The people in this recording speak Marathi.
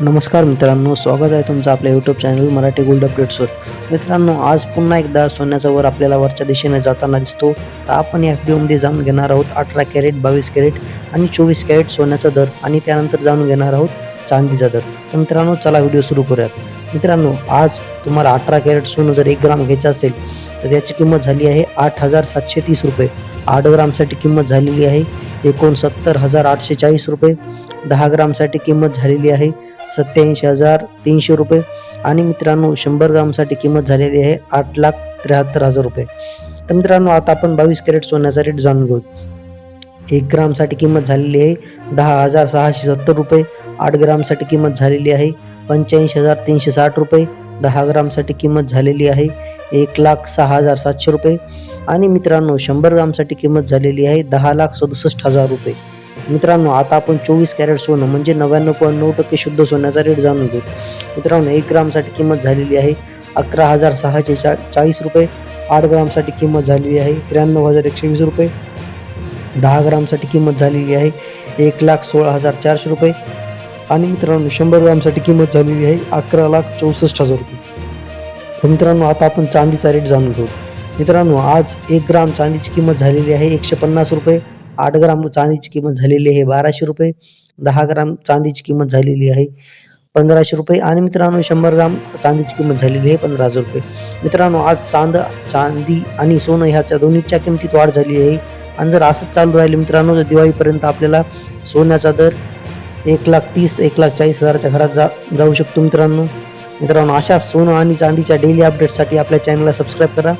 नमस्कार मित्रांनो स्वागत आहे तुमचं आपल्या यूट्यूब चॅनल मराठी गोल्ड अपडेट्सवर मित्रांनो आज पुन्हा एकदा सोन्याचा वर आपल्याला वरच्या दिशेने जाताना दिसतो. तर आपण या व्हिडिओमध्ये जाणून घेणार आहोत अठरा कॅरेट बावीस कॅरेट आणि चोवीस कॅरेट सोन्याचा दर आणि त्यानंतर जाणून घेणार आहोत चांदीचा दर. तर मित्रांनो चला व्हिडिओ सुरू करूयात. मित्रांनो आज तुम्हाला अठरा कॅरेट सोनं जर एक ग्राम घ्यायचं असेल तर त्याची किंमत झाली आहे आठ हजार सातशे तीस रुपये. आठ ग्रामसाठी किंमत झालेली आहे एकोणसत्तर हजार आठशे चाळीस रुपये. दहा ग्रामसाठी किंमत झालेली आहे सत्याऐंशी हजार तीनशे रुपये. आणि मित्रांनो शंभर ग्रामसाठी किंमत झालेली आहे आठ लाख त्र्याहत्तर हजार रुपये. तर मित्रांनो आता आपण बावीस कॅरेट सोन्याचा रेट जाणून घेऊ. एक ग्रामसाठी किंमत झालेली आहे दहा हजार सहाशे सत्तर रुपये. आठ ग्रामसाठी किंमत झालेली आहे पंच्याऐंशी हजार तीनशे साठ रुपये. दहा ग्रामसाठी किंमत झालेली आहे एक लाख सहा हजार सातशे रुपये. आणि मित्रांनो शंभर ग्रामसाठी किंमत झालेली आहे दहा लाख सदुसष्ट हजार रुपये. मित्रांनो आता आपण चोवीस कॅरेट सोनं म्हणजे नव्याण्णव पॉईंट नऊ टक्के शुद्ध सोन्याचा रेट जाणून घेऊ. मित्रांनो एक ग्रामसाठी किंमत झालेली आहे अकरा हजार सहाशे चा चाळीस रुपये. आठ ग्रामसाठी किंमत झालेली आहे त्र्याण्णव हजार एकशे वीस रुपये. दहा ग्रामसाठी किंमत झालेली आहे एक लाख सोळा हजार चारशे रुपये. आणि मित्रांनो शंभर ग्रामसाठी किंमत झालेली आहे अकरा लाख चौसष्ट हजार रुपये. तर मित्रांनो आता आपण चांदीचा रेट जाणून घेऊ. मित्रांनो आज एक ग्राम चांदीची किंमत झालेली आहे एकशे पन्नास रुपये. आठ ग्राम चांदीची किंमत झालेली आहे बाराशे रुपये. दहा ग्राम चांदीची किंमत झालेली आहे पंधराशे रुपये. आणि मित्रांनो शंभर ग्राम चांदीची किंमत झालेली आहे पंधरा हजार रुपये. मित्रांनो आज चांद चांदी आणि सोनं ह्याच्या दोन्हीच्या किमतीत वाढ झाली आहे. आणि जर असंच चालू राहिलं मित्रांनो तर दिवाळीपर्यंत आपल्याला सोन्याचा दर एक लाख तीस एक लाख चाळीस हजाराच्या घरात जा जाऊ शकतो मित्रांनो. मित्रांनो अशा सोनं आणि चांदीच्या डेली अपडेटसाठी आपल्या चॅनलला सबस्क्राईब करा.